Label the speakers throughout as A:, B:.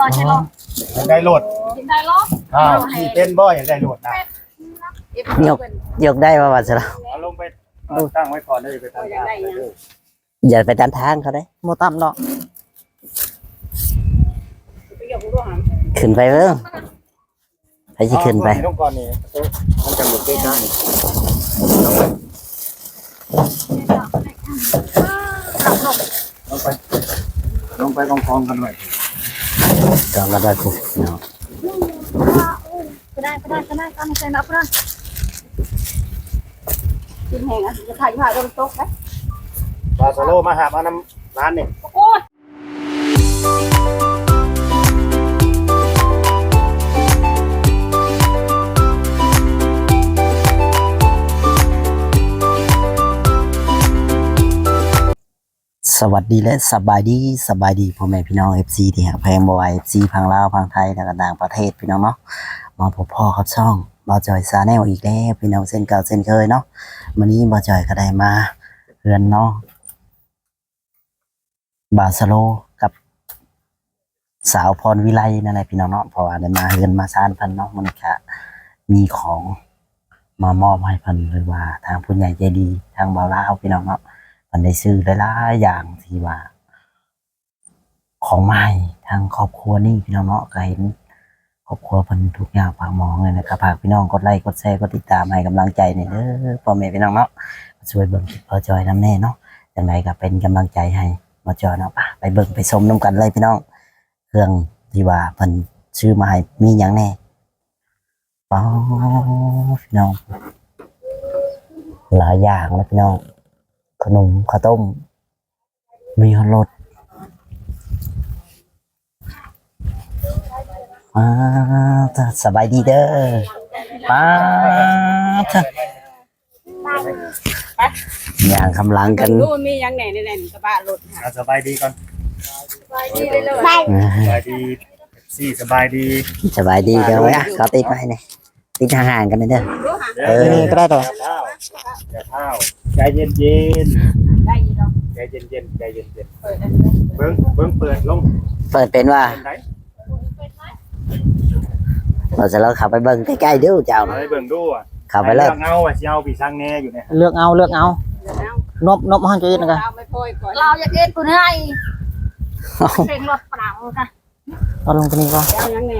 A: ต่อใช่หรอ
B: อยากได้โหลด
A: กินได้หรอ
B: อ้าวที่เป็นบ่อยากได้โหลดนะ
C: ยกยกได้ว่าว่าจะเรา
B: เอาลงไปเอาตั้งไว้ก่อนเลยไปทำงานไปเลย
C: อย่าไปตามทางเขาได้
D: โมต่ำดอก
C: ขึ้นไปเบิ่งไปสิขึ้นไป
B: ลงก่อนนี่มันจะหมดใกล้ๆลงไปลงไปกองกองกันหน่อย
C: จองก็ได้คุณเนาะ
A: ก็ได้ก็ได้ก็ได้ก็ไม่ใช่นะเพื่อนกินแห้งอะจะถ่ายถ่ายโดนโต๊ะไหม
B: บาสโลมาหามาน้ำร้านนี่
A: โอ้ย
C: สวัสดีและสบายดีสบายดีพ่อแม่พี่น้อง FC ที่หักแพงบ่อย FC พังลาวพังไทยและก็ต่างประเทศพี่น้องเนาะมาพบพ่อครับช่องบ่าจอยซาแนลอีกแล้วพี่น้องเส้นเก่าเส้นเคยเนาะวันนี้บ่าจอยก็ได้มาเรือนเนาะบาสโลกับสาวพรวิไลนั่นแหละพี่น้องเนาะเพราะว่าได้มาเฮือนมาซานพันเนาะมันก็มีของมามอบให้พันหรือว่าทางผู้ใหญ่ใจดีทางบาวลาวพี่น้องเนาะ เพันได้ซื้อหลายๆอย่างที่ว่า ของใหม่ทางครอบครัวนี่พี่น้องเนาะก็เห็นครอบครัวเพันทุกอย่างฝากมองเลยนะครับฝากพี่น้องกดไลค์กดแชร์กดติดตามให้กำลังใจในอยเด้อพ่อแม่พี่น้องเนาะช่วยเบิ่งคลิปพอจอยน้ำแน่เนาะอย่างไรก็เป็นกำลังใจให้มาจอยเนาะไปไปเบิ่งไปชมน้ำกันเลยพี่น้อง เครื่องที่ว่าเพิ่นชื่อมาให้มีหยังแน่ป้าพี่น้องหลายอย่างเลยพี่น้อง ขนมข้าวต้ม มีฮอทรสป้าจ้ะสบายดีเด้อป้าจ้ะอย่างกำลังกัน
E: ดูมียังไหนในไหนกระบะรถ
B: อะสบายดีก่อน
E: ดีเลยเลย
B: สบายดีสี่สบายดี
C: สบายดีกันไว้อะเขาติดไว้เนี่ยติดห่างๆกันเด้อเออ
D: นี่ก็ได้ดอก
B: อย่าเท้าอย่าเท้า ใจเย็นเย็น
E: ได้ยีดอก
B: ๆใจเย็นเย็นๆใจเย็นเย็น
E: เปิดอันนี้
B: ๆเบิ้งเบิ้งเปิดลง
C: เปิดเป็นว่า
B: เป็นไหน
C: เราจะเราขับไปเบิ่งใกล้ๆเดูเจ้า
B: เอาไปเบิ้งดูอะ
C: ขับไปเลย
B: เงาอะสิเงาปีช่างแน่อยู่เนี่ย
D: เลือกเอาเลือกเอา
E: เดี๋ยวเอา
D: นบนบห้องจะยินกัน
E: เอาไม่พ่อยก่อน
A: เราอยากเอ็นตัวนี้เพลงรถเปล่าค่ะ
D: เอาลงตัวนี้ก่อน
E: เอายังไง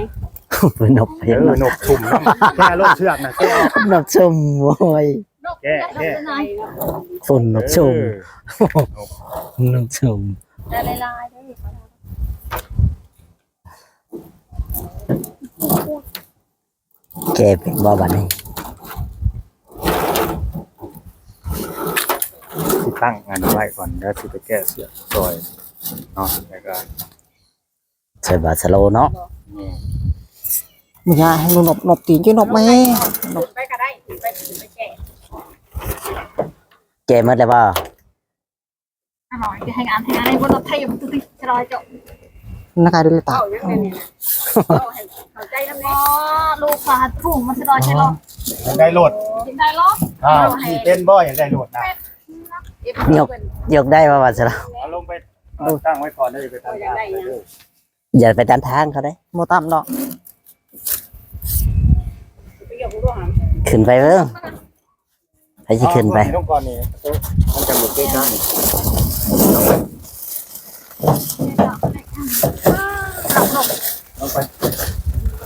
C: เปิดนบ
B: เอ
C: เห็น
B: อหนกชุ่มน้ำแค่ลงเชือกนะแค่เอา
C: นบชุ่มโอ้ย
A: นกอยากได้ตัวไหน
C: ฝุ่นนบชุ่ม
B: เออน
C: บชุ่ม
A: ได้ลายๆได้
C: แกเป็นบ่บันนี้
B: สิตั้งงานไว้ก่อนแล้วสิไปแก้เสือกซอยเนาะแล้วก็
C: ใส่บาสโลเนาะ
B: นี่
D: มึงอย่าให้หนูนบนบตีนช่วยนบไหม
E: ไปก็ได้ไปไปแก่
C: แกหมดเลยบ่
A: อร่อยจะให้งานให้งานในบนรถไทยอยู่ตุ๊กจะรอยจบ
D: นักการดูเลยตา
E: เอายังไงเนี่ยเอาให้เข้าใจน้ำ
A: อ๋
E: แน่
A: อลูกปลาถุงมันจะรอยใช่หรอ
B: อยากได้โหลด
A: กินได้หรอ
B: อ้าวที่เป็นบ่อยากได้โหลดนะ
C: ยกยกได้ว่าบาสโล
B: เอาลงไปเอาตั้งไว้ก่อนเลยไปทำงานไปเลย
C: อย่าไปตามทางเขาได้
D: โมต่ำดอก
E: ไปยกร่วง
C: ขึ้นไปเบิ่ง ไปสิขึ้นไป
B: ลงก่อนนี่มันจะหมดใกล้ๆลงไป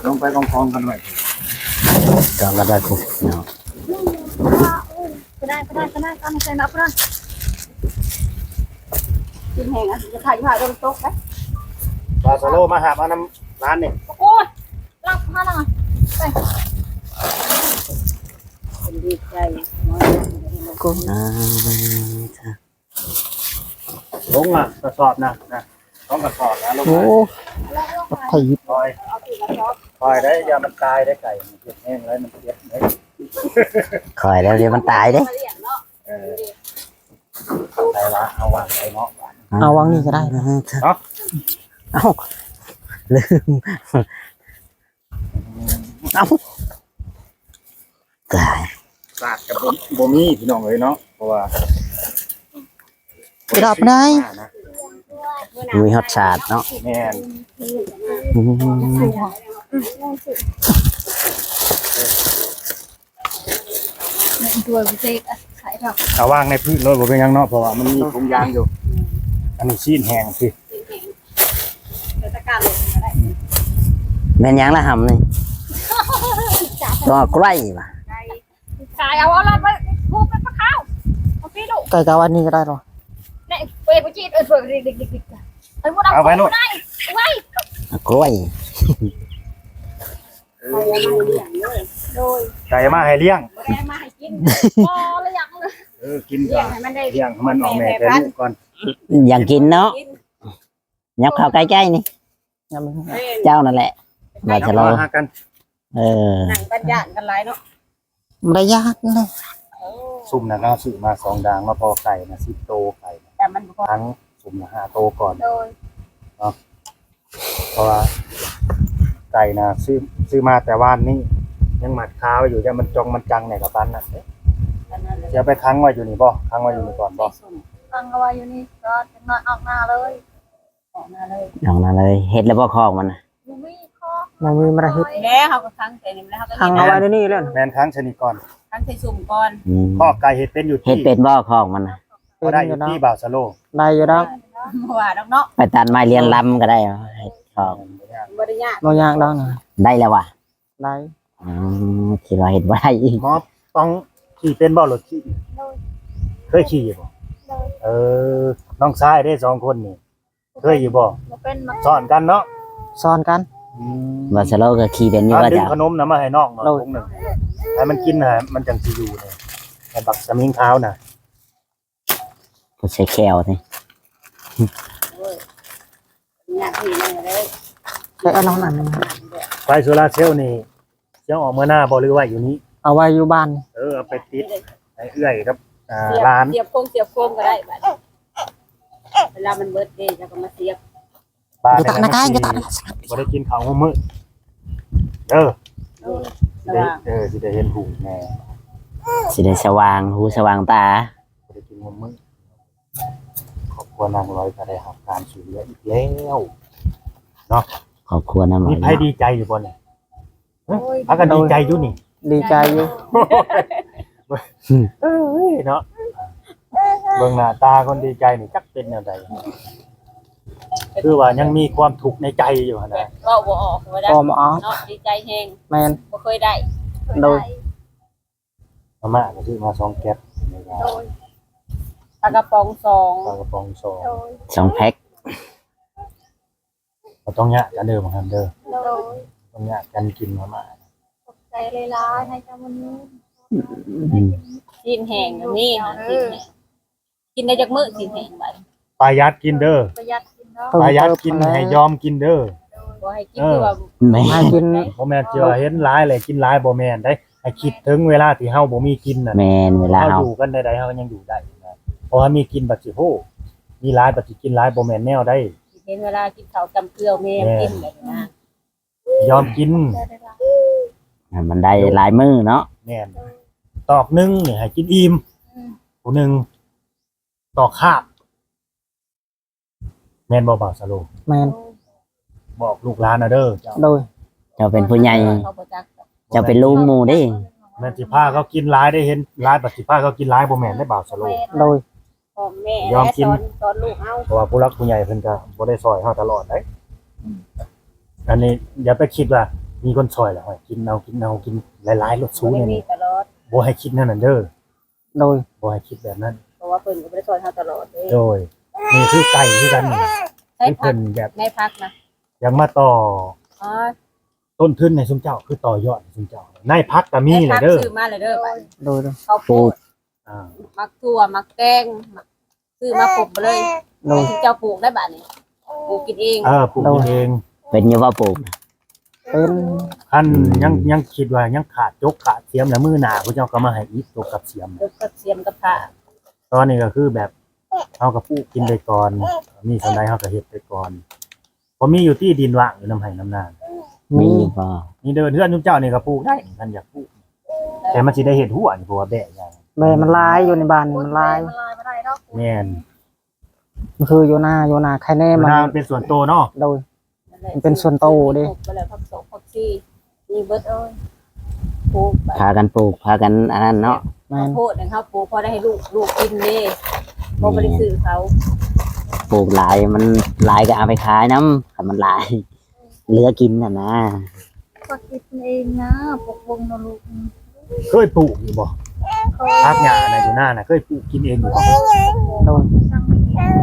B: ลงไปกองกองกันหน่อย
C: จองกันไว้คุกเนาะ
A: ก็ได้ก็ได้ก็ได้ก็ไม่ใช่นะเพื่อน
E: กินแห้งอะจะถ่ายถ่ายโดนโต๊ะไหม
B: บาสโลมาหามาน้ำร้านนี่
A: โอ้ยรับผ้าหน่อย
E: ดีใจ
C: อ่าจ้ะ
B: ลงอะกระสอบนะนะต้องกระสอบนะลง
D: โอ้
B: มา
D: ไทย
B: คอย
E: เอาตีกระสอบ
B: คอยได้ยามันตายได้ไก่มันเจ็บแห้งแล้วมันเจ็บเลย
C: คอยแล้วเดี๋ยวมันตายเด้
E: มาเรียนเนาะ
B: เออตายละเอาวางไว้เนาะ
D: เอาวางนี่ก็ได้
C: เนาะ
B: เนาะ
C: เอ้าลืมเอ้าตาย
B: สาดกับบ่มีพี่น้องเลยเนาะเพราะว่า
D: ไปดับได้
B: นะ
C: มีฮอตชาติเนาะ
B: แม่น
C: อืม
A: ตัวพิเศษขายผัก
B: ถ้าวางในพื้นเลยบ่เป็นหยังเนาะเพราะว่ามันมีถุงยางอยู่ อันนี้ชีนแห้งสิ
E: เทศกาลเลยก็ได้
C: แม่นหยังละหำนี่ตัวใกล้ป่ะ
A: ขายเอาอะไรไปพูดไปปะข้าวเอาพี่ลูก
D: ไก่กาวันนี้ก็ได้หรอ
A: เนี่ยเปิดไปจีดเออเปิดดิ๊กดิ๊กดิ๊กดิ๊กไอ้พวกเรา
B: เอาไว้โลด
A: ได้ไว้
C: กล้วย
E: เอาอย่างนั้นอย่างนี้
A: โดย
B: ไก่มาให้เลี้ยง
E: บ่ได้มาให้กิน
A: พอเลยยังเลย
B: เออ กิน
E: เลี้
B: ก่
E: ย
B: องน
E: ให้มันได้
B: เลี้ยงให้มันออกแม่แต่ลูกก่อน
C: อยากกินเนาะ
E: กิน
C: ยับเข้าใกล้ๆนี่
D: ยังไม่
E: เอ้ย
C: เจ้านั่นแหละว่าจะรอ
B: เอามาหากัน
C: เออ
E: หนังกันย่านกันหลายเนาะ
D: ไม่ได้ยากเลย
B: ซุ่มนะเราซื้อมาสองดางมาพอไก่นะสิบโตไก่นะ
E: แต่มันบ่พอ
B: ทั้งซุ่มละห้าโตก่อน
A: โดย
B: เพราะว่าไก่นะซื้อซื้อมาแต่ว่านนี่ยังหมัดคาไว้อยู่ยังมันจองมันจังเนี่ยกับปันน่ะ
E: อันนั้นเลย
B: จะไปค้างไว้อยู่นี่บ่ค้างไว้อยู่นี่ก่อนบ่
A: ตั้งเอาไว้อยู่นี่ก็จะนอนออกหน้าเลย
E: ออกมาเลย
C: เอานั่นเลยเฮ็ดแล้วบ่คอกมันน่ะ
A: ยูมี่ ข้อ
D: มันมีมาได้เฮ็ด
E: แล้วเขาก็ทั้งแต่นี่แล้วเขาก็
D: ทาง
E: เฮ็ด
D: เอาไว้ในนี่เลย
B: แมนค้างชนิดก่อน
E: ทั้งใส่สุ่มก่อน
C: อืม
B: ข้อไก่เห็ดเป็นอยู่
C: เฮ็ด
B: ที่
C: เป็นบ่คอกมันน่ะ
D: เป็
B: ก็
D: น
B: ได้
D: อ
B: อยู่
D: ยู่นะ
B: ที่บ่าวสโล
D: ได้อยู่แล้ว
E: บ่ว่าดอกเนาะ
C: ไปตัดไม้เรียนลำก็ได้เอาให้คอก
E: บ่ได้ยาก
D: บ่ยากแล้วนะ
C: ได้แล้วว่ะ
D: ได้
C: อ๋อคิดว่าเฮ็ดบ่ได้อีก
B: หมอต้องขี่เป็นบ่รถขี่
A: โดย
B: เคยขี่บ่
A: โดย
B: เออน้องชายได้สองคนนี่เคยอยู่บ่
A: มาเป็นมา
B: สอนกันเนาะ
D: สอนกัน
B: อืม
C: ว่าสโลก็ขี่เป็นอยู่
B: ถ้า
C: ว่า
B: ดึง
C: จ้ะ
B: ขนมนะมาให้น้องหน่อย
D: เรา
B: ถุงหนึ่งให้มันกินนะมันจังสิอยู่เนี่ยไอ้บักสมิงขาวน่ะ
C: ผู้ใช้แคลนี่
E: ยากที่นั่นเลย
D: ได้เอาน้องนั่นมา
B: ไฟโซลาร์เซลล์นี่จะออกเมื่อหน้าบ่หรือว่าอยู่นี้
D: เอาไว้อยู่บ้าน
B: เออเอาไปติดไอ้เอื้อยครับอ่า
E: เสียบ
B: ร้าน
E: เสียบโคมเสียบโคมก็ได้บัดเวลามันเบิดเดย์แล้วก็มาเสียบ
B: บ้า
D: อนยู่ตักนะกายอยู่ตัก
B: บ่ได้กินข้าวมื้อเออ
E: ระ
B: ได้
E: ว่าง
B: เออสิได้เห็นหูแน่
C: สิได้สว่างหูสว่างตา
B: บ่ได้กินมื้อครอบครัวนางร้อยก็ได้รับการช่วยเหลืออีกแล้ว
C: ครอบครัวน้ำหน่
B: มี
C: อย
B: ใครดีใจอยู่บ่เนี่ยเอ้ยพากันดีใจอยู่นี่
D: ดีใจอยู่
B: เอ้ยเนาะเบิ่งหน้าตาคนดีใจนี่จักเป็นแนวใด คือว่ายังมีความทุกข์ในใจอยู่หั่นนะ
E: ก็บ่ออกบ่ได้
D: ออมออฟ
E: เนาะดีใจแฮง
D: แมน
E: บ่เคยได้
D: โดย
B: มาม่าก็ซื้อมาสองแก๊สนี่ก็
A: โดย
E: ปลากระป๋องสอง
B: ปลากระป๋องสอง
A: โดย
C: สองแพ็ค
B: บ่ต้องยะกันเด้อบ่ครับเด้อ
A: โดย
B: ต้องยะกันกินมาม่า
A: ตกใจเลยล่ะให้จำวันนี้
C: อืม
E: กินแห้งก็มีหากินแห้งกินได้จักมื้อกินแห้งบัด
B: ประหยัดกินเด้อ
A: ประหยัด กินเนาะ
B: ประหยัดกินให้ยอมกินเด้อ
E: บ่ให้กินคือว่า
C: แม่
D: ให้กิน
B: บ่แม่นเจอเห็นหลายเลยกินหลายบ่แม่นได้ให้คิดถึงเวลาที่เฮาบ่มีกินน่ะ
C: แม่นเวลา
B: เฮา
C: เฮา
B: อยู่กันใดๆเฮาก็ยังอยู่ได้นะเพราะว่ามีกินบัดสิโหมีหลายบัดสิกินหลายบ่แม่นแนวได้
E: เห็นเวลากินข้าวจำเกลือแม่กินแบบนี้นะ
B: ยอมกิน
A: ได้ได้ละ
C: มันได้หลายมือเนาะ
B: แม่นตอกหนึงนี่ให้กินอิ่มผู้หนึงตอกคาบ แม่นบ่บ่าวสโล
D: แมน
B: บอกลูกหลานน่ะเด้อเจ้า
D: โดย
C: เจ้าเป็นผู้ใหญ่
E: เขาบ่จัก
C: เจ้าเป็นลุงหมู่เดิ
B: แม่นสิพาเขากินหลายได้เห็นหลายบัดสิพาเขากินหลายบ่แม่นได้บ่าวสโล
D: โดย
E: พ่อแม่
B: ยอมกิน
E: สอนสอนลูกเอา
B: เพราะว่าผู้รักผู้ใหญ่เพิ่นก็บ่ได้ซอยเฮาตลอดเด้อันนี้อย่าไปคิดว่ามีคนซอยแล้วให้กินเอากินเอากินหลายๆรสสู
E: บ่ได้
B: เนี่ย
E: มี
B: นี่
E: ตลอด
B: บ่ให้คิดนั่นน่ะเด้อ
D: โดย
B: บ่ให้คิดแบบนั้น
E: เพราะว่าเพิ่นก็บ่ได้สอนเฮาตลอดเด้
B: โดย นี่คือไก่คือกันนี่
E: ใช้
B: คือ
E: พั
B: เพิ่
E: ก
B: นแบบ
E: ในพักนะ
B: อยากมาต่อ
E: อ๋อ
B: ต้นทุนให้ซุมเจ้าคือต่อยอดให้ซุมเจ้าในพักก็มี
E: ใน
B: แห
E: พั
B: ละ
E: ก
B: เด้อ
E: ซื้อมาเลยเด้อบัด
D: โดยโดย
E: ข้าวโพด
B: อ่า
E: มักถั่วมักแตงมักซื้อมาปลูกไปเลย
D: โดย
E: เจ้าปลูกได้บัดนี้ปลูกกินเอง
B: เออปลูกกินเอง
C: เป็นอยู่ว่าปลูก
D: เป็น
B: คันยังยังคิดว่ายังขาดจกขาดเสียมแล้วมื้อหน้าผู้เจ้าก็มาให้อีกจกกับเสียม
E: เดี๋ยวก็เสียมกับผ้า
B: ตอนนี้ก็คือแบบ เอากับผู้กินไปก่อน มีสำไรเขาก็เฮ็ดไปก่อนเพอมีอยู่ที่ดินว่างอยู่น้ำไห้น้ำนา
C: มี
D: มี
C: อยู่บ่
B: นี่เดินเพื่อนทุกเจ้านี่ก็ปลูกได้ท่านอยากปลูกแต่มันสิได้เห็ดหัวนี่เพราะว่าแบะอย่าง
D: แม่มันลายอยู่ในบ้านนี่มันลาย
A: มันลายมาได้ดอก
B: แม่น
D: มันคืออยู่หน้าอยู่หน้าใครแน่
B: เว
D: มัน
B: ลามันเป็นส่วนโตวเนาะ
D: โดย
E: นั่นแหละ
D: มันเป็นส่วนโตดิ
E: ปลูกไปเลยพักสองพักสี่มีเบิดเอ้ยปลูกไป
C: พากันปลูกพากันอันนั้นเนาะ
D: แม่
E: ข้าวนโพดนะครับปลูกพอได้ให้ลูกลูกกินเด้ บ่บริสื่อเขา
C: ปลูกหลายมันหลายก็เอาไปขายน้ำถ้ามันหลายเหลือกินน่ะนะ
A: ก็คิดเองนะปกวงนะลูก
B: เคยปลูกอยู่บ่ภาพหญ้าน่ะอยู่หน้าน่ะเคยปลูกกินเองอยู่บ่
D: โดย
A: ช่างไม่เห็น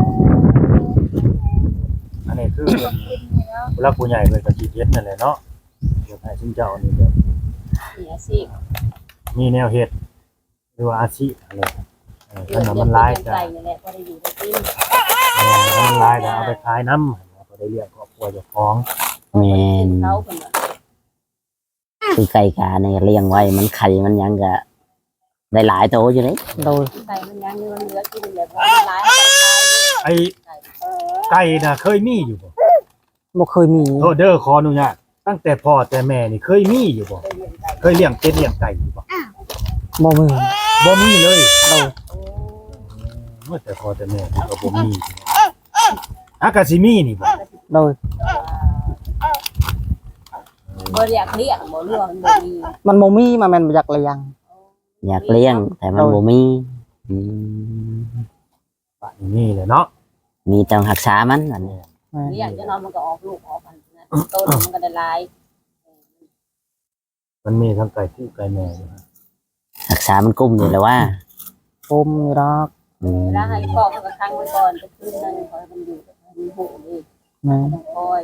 B: อันนี้คือเพิ่น
A: กินนี่แล้ว
B: ผู้รักผู้ใหญ่เพิ่นก็สิเฮ็ดนั่นแหละเนาะเดี๋ยวให้ซุมเจ้านี่เด้อ
E: มีอาชีพ
B: มีแนวเฮ็ดหรือว่าอาชีพอะไรเออ
E: เลี้
B: ถ้าย
E: ง
B: มันหลายก็
E: ไก่นี่แหละพอได้อยู่ได้กิน
B: เออถ้ามันหลายก็เอาไปขายน้ำก็ได้เลี้ยงครอบครัวเจ้าของ
C: แม่น
E: เขาเพิ่นว่า
C: คือไก่กาเนี่ยเลี้ยงไว้มันไข่มันยังก็ได้หลายโตอยู่เลย
D: โดย
E: ไก่มันยังมีมันเหลือกินแบบว่ามันหลายเอาไปขาย
B: ไอ้ไก่น่ะเคยมีอยู่บ่
D: บ่เคยมี
B: โทษเด้อขออนุญาตตั้งแต่พ่อแต่แม่นี่เคยมีอยู่บ่
E: เคยเลี้ยงไก่
B: เคยเลี้ยงเป็ดเลี้ยงไก่อยู่บ่
D: บ่มี
B: บ่มีเลย
D: โด ย
B: เมื่อแต่พ่อแต่แม่นี่ก็บ่มีอากาสิมีนี่บ่
D: โดย
E: บ่อยากเลี้ยงบ่เรื่องบ่มี
D: มันบ่มีมาแม่นบ่อยากเลี้ยง
C: อยากเลี้ยง แต่มันบ่มีอืม
B: ป่านนี้เลยเนาะ
C: มีต้องรักษามันอันนี้
D: แม่น
E: เลี้ยงจะนอนมันก็ออกลูกออกมันนะโตแล้วมันก็ได้หลาย
B: มันมีทั้งไก่คู่ไก่แม่อยู่นะ
C: รักษามันกุ้มอยู่แล้วว่า
D: ปมนี่ดอก
C: อืม
E: เวลาให้พ่อเขาก็ค้างไว้ก่อนจะคืนนึงขอให้มันอยู่ให้มันหูนี่
D: น
E: ต้องคอย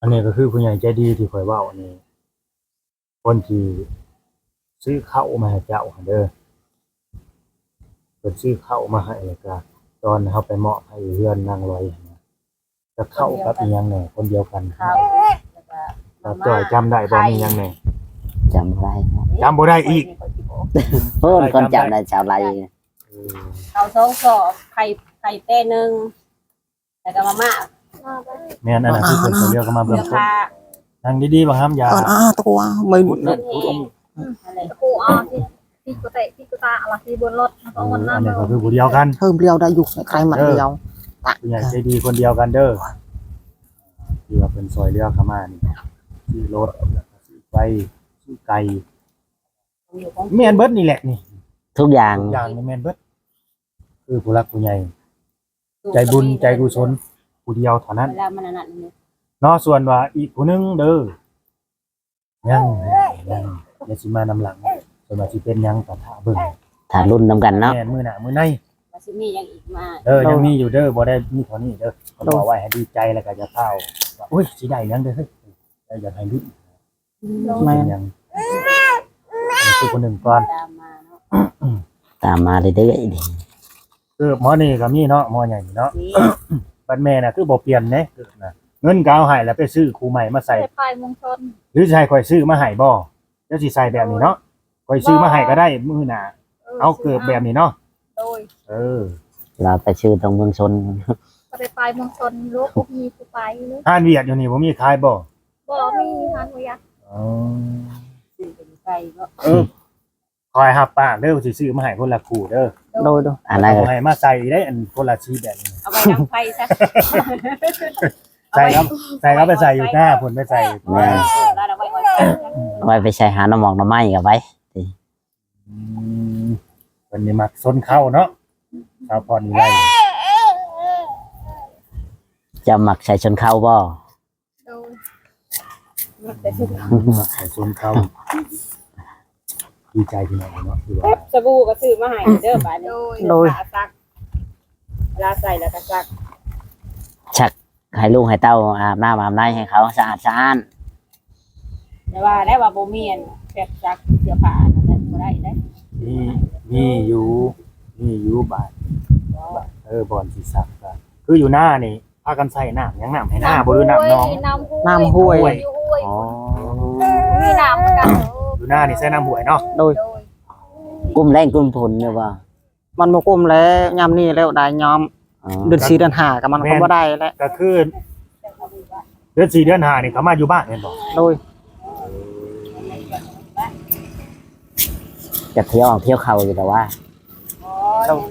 B: อันนี้ก็คือผู้ใหญ่ใจดีที่คอยเว้าอันนี้คนที่ซื้อข้าวมาให้เจ้าหั่นเด้อเพิ่นซื้อข้าวมาให้ก็ตอนเฮาไปเหมอบให้เฮือนนางลอยจะเข้ากับอีหยังแหน่คนเดียวกัน
E: ข้าวแล้วก็
B: จ่อยจำได้บ่มีหยังแหน่
C: จำได้
B: จำบ่ได้อีก
C: เพิ่นคนจำได้ชาวไร
B: เออ
E: ข้าวสองสอบไข่ไข่เต้หนึงแต่ก็มาม่า
B: แม่นอันนั้นคือเพิ่นเขาเรียกกันมาเบื้
E: เดี๋
B: อยง
E: ว
B: ต้น
E: ค่า
B: นั่งดีๆบ่ห้ามยา
D: ก่อนอ้าตัวไม่
B: พุดนั่นพุดนี่
E: อะไร
A: ตะปูอะที่ที่กุเตะที่กุตาอะไรที่บนรถมัน
B: เอ
A: ก็
B: อ
A: มัน
B: อั
A: นั่
B: น
A: น
B: นี้
A: เล
B: ก็
A: ย
B: คือผู้เดียวกัน
D: เพิ่มเดียวได้อยู่ใครมันเดียว
B: ผู้ใหญ่ใจดีคนเดียวกันเด้อที่ว่าเป็นซอยเรือเข้ามานี่ซื้อรถแล้วก็ซื้อไฟซื้อไก่
E: อยู่ของ
B: แม่นเบิดนี่แหละนี่
C: ทุกอย่าง
B: ทุกอย่างนี่แม่นเบิดคือผู้รักผู้ใหญ่ ใจบุญใจกุศลผู้เดียวเท่านั้น
E: เวลามันนั่นนี่
B: เนาะส่วนว่าอีกผู้หนึงเด้อยังยังอย่าสิมานำหลังส่วนว่าสิเป็นหยังก็ท่าเบิ่ง
C: ถ้ารุ่นนำกันเนาะ
B: แม่นมื้อหน้ามื้อใน
E: ว่าสิมีอย่างอีกมา
B: เด้อยังมีอยู่เด้อบ่ได้มีเท่านี้เด้อเขาบอกไว้ให้ดีใจแล้วก็จะเข้าว่าอุ้ยสิได้หยังเด้อเฮ้ยแล้วอยากให้ลุ้น
D: แม่
B: เป็น
D: น
B: หยังนี่ คือคนหนึ่งก่อน
E: ตามมาเนาะ
C: ตามมาเรื่อยๆดิ
B: คือหมอนี่ก็มีเนาะหมอใหญ่นี่เนาะ
E: นี่
B: บัดแม่น่ะคือบ่เปลี่ยนเด้คือนะเงินก็เอาให้แล้วไปซื้อครูใหม่มาใส่
A: ใส่พายมงชน
B: หรือสิให้ข่อยซื้อมาให้บ่เดี๋ยวสิใส่แบบนี้เนาะข่อยซื้อมาให้ก็ได้มื้อหน้าเอาเกิบแบบนี้เนาะ
A: โดย
B: เออ
C: เราไปชื่อตรงเมืองชน
A: ก็ได้พายมงชนลูกมีผู้ไปเลย
B: ห้านเวียดอยู่นี่บ่มีขายบ่
A: บ่มีทานหัวยา
B: อ๋อ
E: สิเป็น ไก่เนาะ
B: เออคอยหับปากเด้อสิซื้อมาให้คนละคู่เด้อ
D: โดยโดย
C: อันนั้นก็
B: เอาให้มาใส่ได้อันคนละชีแบบนี้
E: เอาไปดังไฟซะ
B: ใส่ครับใส่ครับไปใส่อยู่หน้าผลไปใส่
E: เออแล้วเราไว้ไว้ไฟซะ
C: เอาไว้ไปใช้หาน้ำหมอกน้ำไม้กับไว้
B: อืมวันนี้มักซนเข้าเนาะชาวพรนี่ไล่
C: จะหมักใส่ชนเข้าบ่
A: โดย
E: แต่สุด
B: มักใส่ซนเข้า ดีใจที่ไหนเนาะที่ว่า
E: สบู่ก็ซื้อมาให้เด้อบาดนี้
A: โดย
D: โดย
E: ผ้าซักเวลาใส่แล้วก็ซัก
C: ชักให้ลูกให้เต้าอาบน้ำอาบน้ำให้เขาสะอาดสะอ้าน
E: แต่ว่าได้ว่าบ่มีอันแบบซักเสื้อผ้านั่นแหละบ่ได้เด้
B: มีมีอยู่มีอยู่บาทเออบอลสีสักก็คืออยู่หน้านี่พากันใส่น้ำหยังน้ำให้หน้าบ่หรือน้ำน้อง
A: น้ำห้วย
D: น้ำห้วย
A: อยู่ห้วย
C: อ๋อ
A: มีน้ำเหมือนกัน
B: อยู่หน้านี่ใส่น้ำหวยเนาะ
D: โดย
A: โดย
C: กุ้มแรงกุ้มผลเนี่ยว่า
D: มันบ่กุมแล้วยามนี้แล้วได้ยอม
C: อ๋อ
D: เดือน4เดือน5ก็มันก็บ่ได้แล้ว
B: ก็คือเดือนสี่เดือนห้านี่เขามาอยู่บ้านเห็นบ่
D: โดย
C: จะเที่ยวออกเที่ยวเขาอยู่แต่ว่า
E: อ๋อ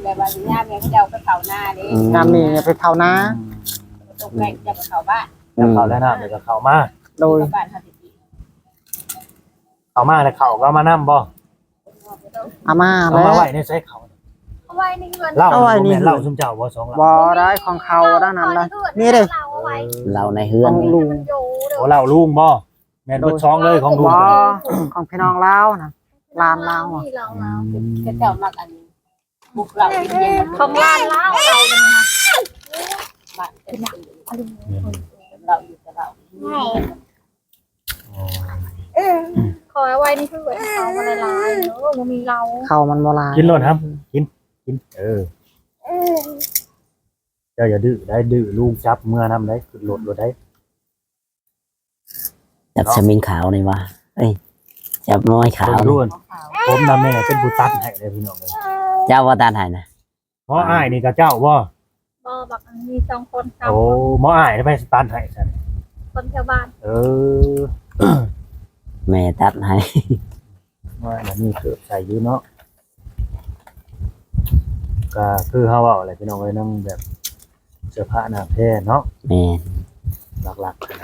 E: แบบว่าย่าแม่เขาเจ้าไปเผาหน้าเด้
D: ยามนี้ไปเผานา
E: ตกแรกจะไปเผาบ้าน
B: แล้วเขาแล้วน้ำเดี๋ยวก็เขามา
D: โดย
E: บ้านเขาสิ
B: เขามาแล้วเขาก็มานั่บ่
D: อาม่า
B: เอา
D: แล้
B: มาวไว้ในใช้เขา
A: เอาไว้ในเงิน
B: เล่า
D: เอาไว้นี่
B: แม่นเล่าซุมเจ้าบ่สองเล่า
D: บ่ได้ของเขาด้านนั้นเลยนี่เด้
A: เราเอาไว้
C: เราในเฮือน
D: ของลุง
A: มันอยู่เด้อ
B: โอ้เล่าลุงบ่แม่นเบิดช่องเลยของลุง
D: บ่ของพี่น้องลาวนะลานลาวอะ
A: ที่เราเรา
E: เขาเจ้ามักอันนี้บุกเราเย็นๆ
A: ของร้านเราเราเป็นไง
E: บ้านเป็นหนักเราอยู่กับเรา
A: ขอเอาไว้นี่คือไว้เขาอะไรลาย เนอะมันมีเรา
D: เขามันโบราณ
B: กินโลดครับ กิน กิน เออ เจ้าอย่าดื้อได้ดื้อลูกจับเมื่อนํได้ขึ้นรถรถได้
C: จับสมิงขาวนี่ว่าเอ้ย จับน้อยขาว
B: รุ่น
E: ของเขา
B: ผมนำแม่เป็นผู้ตัดให้เลยพี่น้องเลย
C: เจ้าว่าตาไหนนะ
B: หมออ้ายนี่กับเจ้าบ่
A: บอบักอันมีสองคนสาม
B: โอ้
A: คน
B: หมออ้ายได้ไปสตันให้ซั่น
A: คนแถวบ้าน
B: เออ
C: แม่ตัดให้
B: ว่าอันนี้คือใส่อยู่เนาะก็คือเฮาเว้าอะไรพี่น้องเอ้ยนำแบบเสื้อผ้าหน้าแพร่เนาะ
C: แม่
B: หลักๆนะ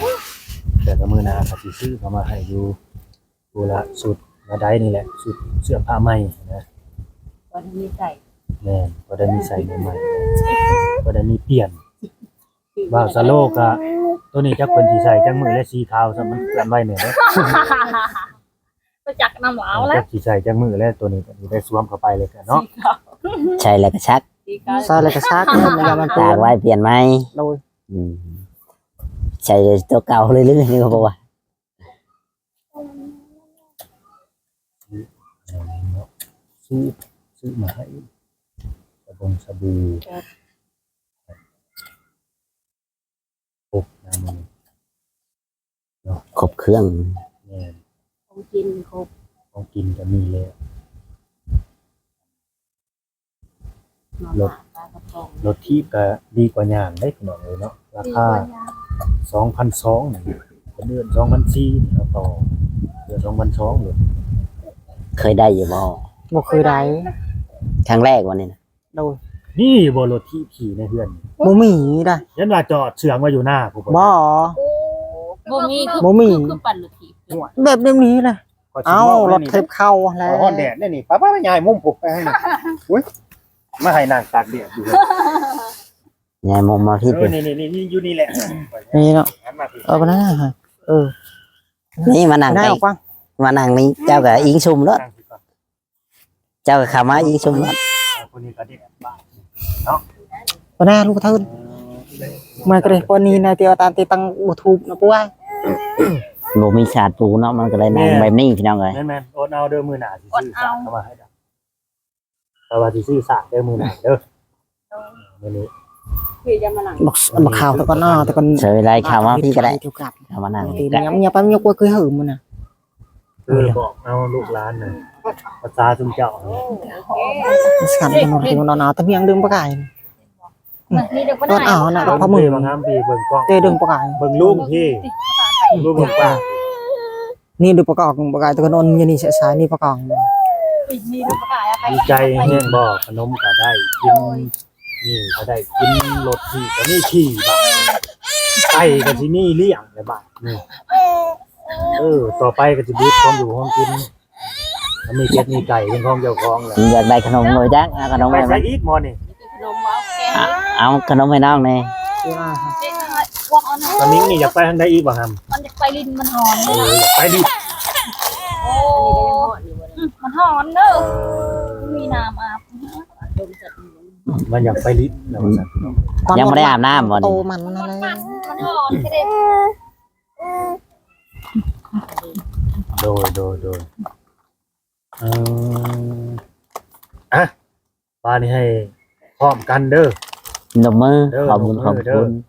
B: แต่ก็มื้อหน้าก็สิซื้อเข้ามาให้อยู่ดูละสุดมาได้นี่แหละสุดเสื้อผ้าใหม่นะ
E: วันนี้ใส่
B: แม่นบ่ได้มีใส่ใหม่ๆบ่ได้มีเปลี่ยนบ่าวสโลกอะตัวนี้จักเพิ่นสิใส่จังมือและสีขาวซะมันกันไว้แม่เด้ อ
A: ไปจักน้ำหวาวแล้ว
B: จักสิใส่จังมือแล้วตัวนี้ก็สิได้สวมเข้าไปเลยกันเนาะ
C: ใช่แล้วก็ชัก
E: สีขาว
D: ใส่เลยก็ชักเนี่ยมันจะมันเปลี่
C: ตายก
D: น
C: ไว้เปลี่ยนไหม
D: โดย
C: อืมใช่เลยตัวเก่าเรื่อยๆนี่ก็บอกว่า
B: ซื้อซื้อมาให้สบงสบู่โอ้น้ำมัน
C: ครบเครื่อง
B: แม่น
E: ของ กินครบ
B: ของกินก็มีแล้ว
E: มาม่าปลากระป๋อง
B: รถที่ก็ดีกว่าย่างได้พี่น้องเลยเนาะรา
A: ดี
B: คาก
A: ว่าย่าง
B: 2,200นี่ก็เดือน2,400นี่เอาต่อเดือน2,200เลย
C: เคยได้อยู่บ่
D: บ่เคยได้
C: ครั้งแรกวันนี้นะ
D: โดย
B: นี่บ่รถที่ขี่ในเฮือน
D: บ่มีได้
B: ยันว่าจอดเชื่องไว้อยู่หน้าผู้
D: บ่
A: โอ้
E: บ่มีคือ
D: บ่มี
E: คือปั่นรถ ถีบ
D: แบบนี้เลยเอ้ารถเทปเข้าแล้
B: แล้ว
D: ว
B: ฮ้อนแดดนี่นี่ป้าป้าใหญ่มุมผมไปให้นี่อุ้ยมาให้นางตากแดดอยู่เลย
C: ยายมองมาพี่
B: เอ
C: ดิ
B: อนี่นี่นี่นี่อยู่นี่แหละ
D: นี่เนาะ
B: หันมาพี่
D: เออไปนั่นน่ะเออ
C: นี่มานั่ง
D: ได้
C: ไป
D: ออกกว้าง
C: มานั่งนี่เจ้ากับอิงชุมรถ
B: นั่งสิก่อน
C: เจ้ากับขามาอิงชุมรถ
B: เอาคนนี้ก็แดดบ้า
D: ไปแน่ลูกกระทืนมันก็เลยปนี้นะเตียวตามตีตังบ่ถูกนะปุ้ย
C: บ่มีขาดปูเนาะมันก็เลยนั่งแบบนี้พี่น้องเลย
B: แม่นแม่นโอนเอาเด้อมือหนาสิซื้อสากเข้ามาให้ดอกแต่ว่าสิซื้อสากเด้อมือหนาเด้อมื้อนี้
E: พี่จะมานั่ง
D: บอกบอกข่าวแต่ก่อนเนาะแต่ก่อน
C: เฉยไรขามาพี่ก็ได้
D: เกี่ยวกับ
C: ขามานั่ง
D: ตีมันยังยังไปมันยกว่าเคยหืมมันน่ะ
B: คือบอกเอาลูกหลานน่ะภาษาซุมเจ้าเนี่ย
D: สกันมันนอนตีมันนอนเอาแต่เพียงดึงปลาไก่
A: มันมีเด็ก
D: ตอนเอาน่ะ
B: เอา
D: พอมือ
B: มางามพี่เบิ่งกล้อง
D: เตะดึงปลาไก่
B: เบิ่งลุงพี่ ลุงเบิ่งป้า
D: นี่ดึงปลากอกปลาไก่แต่ก่อนนอนอยู่นี่เสียสายนี่ปลากอก
A: มีเด็กประกาศไป
B: ดีใจแห้งบ่ขนมก็ได้กินนี่ก็ได้กินรถที่ก็นี่ขี่บักไก่ก็สิมีเลี้ยงในบ้านนี่เออต่อไปก็สิบูดของอยู่ของกินถ้ามีเก็ดมีไก่เป็นของเจ้าของแหละ
C: อยากได้ขนมหน่อยจักเอาขนม
B: ไป
C: ให้มั
B: ใส่
C: น
B: อีกหมอนี่
E: ขนมเอาแกง
C: อะเอาขนมให้น้องแน่
D: ที่ว่า
A: เจ๊น้อยวอกเอาหน่อย
B: ตอนนี้นี่อยากไปทางใดอีกบ่ฮัม
A: มันจะไปลินมันหอน
B: เอออยากไปดิ
A: โอ้
E: อันนี้ก็ยังหอดอยู่บ่ได้
A: มันหอนเด้อมีน้ำอาบ
E: ดมสัตว์
B: มันอยากไปลิ้นแล้วว่าซั่นพี่น้อง
C: ยังไม่ได้อาบน้ำวัน
D: โต
C: นี้
D: มันนั่นแหละ
A: มันมันหอนก็ได้
B: โดยโดยโดยเอออะป้านี่ให้พร้อมกันเด้อ
C: นมมือ
B: เด้อ
C: ขอบคุณ
B: นมมือ
C: ขอบ
B: เด้
C: คุ
B: อ
C: ณ
B: พ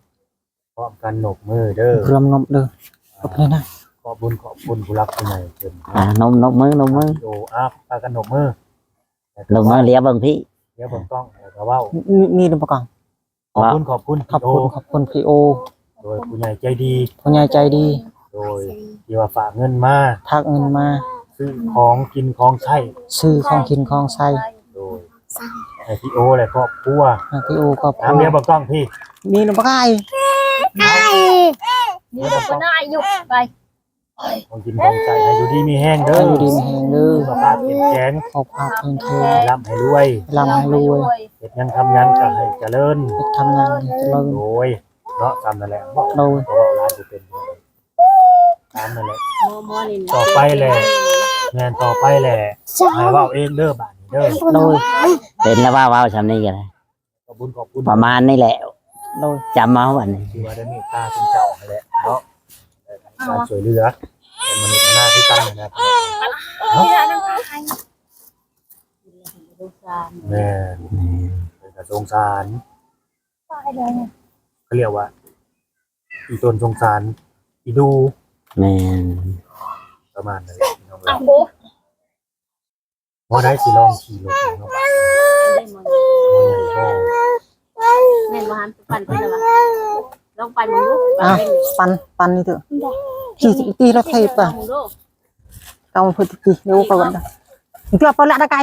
B: ร้อมกันหนกมือเด้อ
D: เครื่มนมเด้อเอาไปเลยนะ
B: ขอบคุณขอบคุณผู้รักผู้ใหญ่เพิ่น
C: อ่านมนมมือนมมือ
B: โอ้อาพากันหนกมือ
C: นมมือเลี้ยเบิ่งพี่
B: เดี๋ยวเบิ่งกล้องแล้วก็เว้า
D: นี่นี่ดึงปลากอก
B: ขอบคุณขอบคุณ
D: ขอบคุณขอบคุณพี่โอ
B: โดยผู้ใหญ่ใจดี
D: ผู้ใหญ่ใจดี
B: โดยที่ว่าฝากเงินมา
D: ทักเงินมา
B: ซื้อของกินของใช้
D: ซื้อของกินของใช้
B: โดยให้ให้พี่โอและครอบครัว
D: พี่โอครอบค
B: ตาม
D: รัว
B: เรียบบ่กล้องพี่
D: มีน้ำปลาไก่
A: นี่เราก็น่าอยู่ไป
B: ของกินของใจให้อยู่ดีมีแห้งเด้อ
D: อยู่ดีมีแหงเด้อ
B: สุขภาพเข้มแข็ง
D: ขอบคุณเพิ่นเท
B: ให้ร่ำให้รวย
D: ลำให้รวย
B: เฮ็ดหยังทำหยังก็ให้เจริญ
D: เฮ็ดทำงานให้เจริญ
B: โดยเนาะตามนั่นแหละบอก
D: โดย
B: เพราะว่าร้านจะเป็นตามนั่นแหละ
E: หมอหมอนี่นะ
B: ต่อไปแหละงานต่อไปแหละให้เว่าเองเด้อบาดนี้เด้อ
D: โดย
C: เป็นแล้วว่าเว้าชำนี้กันเลย
B: ขอบคุณขอบคุณ
C: ประมาณนี้แหละ
D: โดย
C: จำมาวันนี้
B: ที่ว่าได้เมตตาคุณเจ้าให้แหละเนาะการช่วยเหลือเป็นมนุษย์หน้าที่ตั้งนะครับ
A: นี่นะน้ำตาไทย
E: ลูกสาว
B: แม่เป็นกระทรวงสาร
A: ตายเลยเนี่ย
B: เขาเรียกว่า อีตนสงสาร อีดู
C: แม่น
B: ประมาณนั้นแหละพี่น้อง
A: อ้า
B: เอ้
A: วยโบ
B: พอได้สิลองขี่รถเนาะ
E: ได้หมด
B: พอ
E: แม่นบ่หันปั่นไปแล้ววะลองปั่นมึงดู
D: อ้าวปันปันนี่เถอะกี่สิบปีแล้วไทยป่ะ
E: มึงดู
D: เอามาพูดกี่เดี๋ยวก่อนนะเพื่อเปิดละตะไก่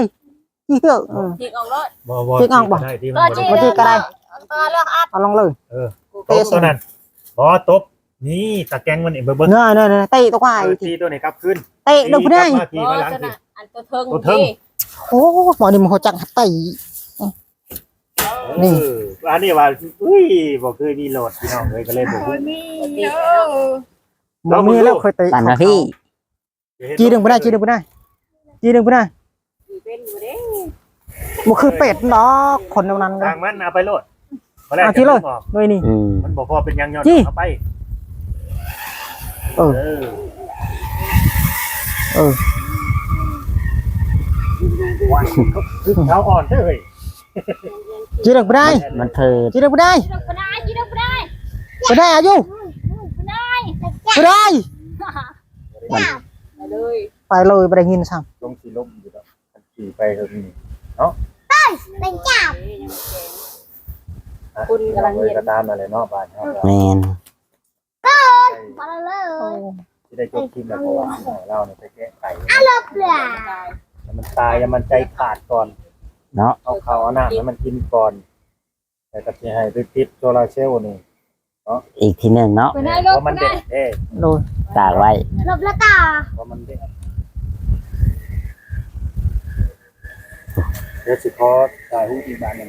D: กี่เถอะอืม
E: พลิกออกรถ
B: บ่บ่
D: เช็คออกบ่
B: ได้ที่มัน
A: ก็
B: บ่
A: จี
B: ได้
D: บ่จีก็ได้
A: ตาเลือกอัด
D: เอาลองเลย
B: ตบตัวนั้นบอตบนี่ตะแกงมันเองเบิ่งเบิ่ง
D: เนื้อเนื้อเนื้อเตะตัวไก่
B: เออทีตัวไหนกลับขึ้น
D: เตะเดี๋ยวไม่ได้
B: ที
E: บ่
B: มาหลัง
E: จะ
B: ที
E: น่ะอันตัวเทิง
B: ตัวเทิง
E: นี่
D: โอ้หมอนี่มันหัวจังเตะ นี่
B: เออ อันนี้ว่าอุ้ยบ่เคยมีโหลดพี่น้องเลยก็เลยบ่รู้
A: นี่เนาะ
D: หมอมีแล้วเคยเตะ
C: ปั่นมาพี่
D: จีดึงไม่ได้จีดึงไม่ได้จีดึงไม่ได้
E: เป็นอยู่เด้
D: มันคือเป็ดเนาะคนตรงนั้น
B: ทางมันเอาไปโหลดพอแรก
D: เอาที่เลย
B: จะดึงออก
D: ด้วยนี่
C: อืม
B: มันบ่พอเป็นยังยอด
D: จี้
B: เอาไป
D: เออ
B: เออ
D: เออ
B: วันคือเท้าอ่อนเด้อเฮ้ย
D: จีดึงไม่ได้
C: มันเถิด
D: จีดึงไม่ได้
A: จีนก็ได้จีนก็ได้
D: ไม่ได้อายุ
A: ก็ได้
D: ไม่ได้
E: ไปเลย
D: ไปเลยไปได้ยินซ้
B: ลงสีลมอยู่แล้วขี่ไปเถอะนี่
E: คุณกำลัง
B: เล
E: เรี
B: ย
E: ยน
B: ก็ตามนั่นแหละเนาะบ้านเฮา
C: แม่น
A: มาเลยำ
B: ที่ได้จบคลิปแล้วเพราะว่าเราเนี่ยไปแก้ไข
A: เปล่า
B: แล้วมันตายแล้วมันใจขาดก่อน
C: เนาะ
B: เอาข้าวเอาน้ำให้มันกินก่อนแต่ก็จะให้ไปติดโซลาร์เซลล์นี่
C: อีกทีหนึ่งเนาะ
A: ไปได้
B: เพ
A: ลบ
B: ราะมัน
A: ได้
B: เด็ดเด้
D: โดย
C: ตากไว้
A: ลบแล้วตา
B: เพราะมันเด็ดเดี๋ยวสิขอถ่ายรูปอีกบานหนึง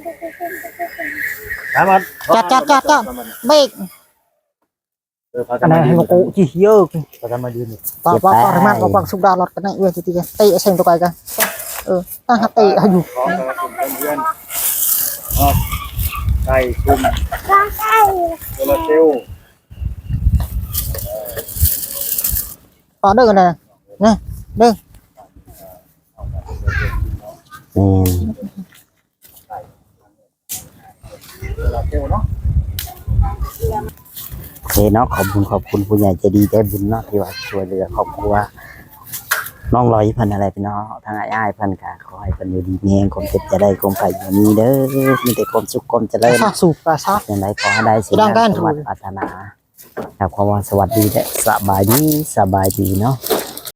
B: ถามว่า
D: จัดจัดจัดจัดเบรก
B: เออพากั
D: อั
B: น
D: น
B: มา
D: นั้น
B: ยื
D: ให้
B: น
D: มันกูจีเยอะ
B: พากันมายืนนี่
D: ปะปะปะมันปะปะสุดาลอดกันนะเว้ยจีกันเตะเส้นตัวไก่กันเออตั้งหัดเตะให้อยู่
B: ขอกระสุนเพื่อนๆออกไก่คุมโซลาร์เซลล์
D: ต่อเด้อกันนะ
C: แม่น
B: โซลาร์เซลล์เนาะ
C: โอเคเนาะขอบคุณขอบคุณผู้ใหญ่ใจดีใจบุญเนาะที่ว่าช่วยเหลือครอบครัว น้องลอยเพันอะไรพี่น้องทางอ้ายๆเพันกะขอให้เพันอยู่ดีมีแรงความเจ็บจะได้ความไข่อย่ามีเด้อมีแต่ความสุขความเจริญ
D: ซาสูบปลาซา
C: อย่างไรขอให้ได้สิ่ง
D: ดังด้าน
C: สมหวังปรารถนาครับความว่าสวัสดีและสบายดีสบายดีเนาะ